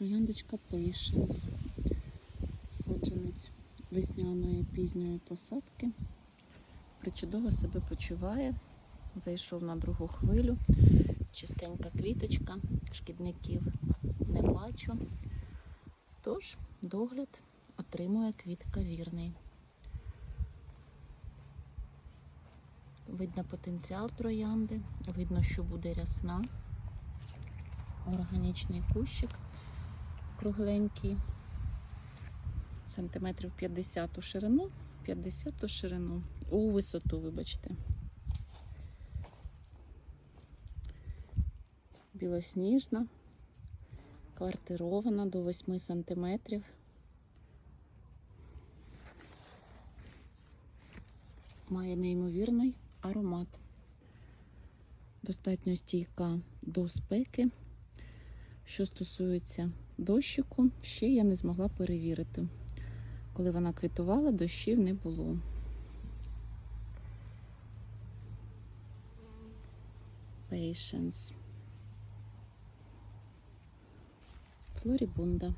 Трояндочка Patience. Саджанець весняної пізньої посадки. Причудово себе почуває. Зайшов на другу хвилю. Чистенька квіточка, шкідників не бачу. Тож догляд отримує квітка вірний. Видно потенціал троянди, видно, що буде рясна. Органічний кущик кругленький. Сантиметрів 50 у ширину, 50 у ширину, у висоту, вибачте. Білосніжна, квартирована до 8 сантиметрів. Має неймовірний аромат. Достатньо стійка до спеки. Що стосується дощику, ще я не змогла перевірити. Коли вона квітувала, дощів не було. Patience. Флорібунда.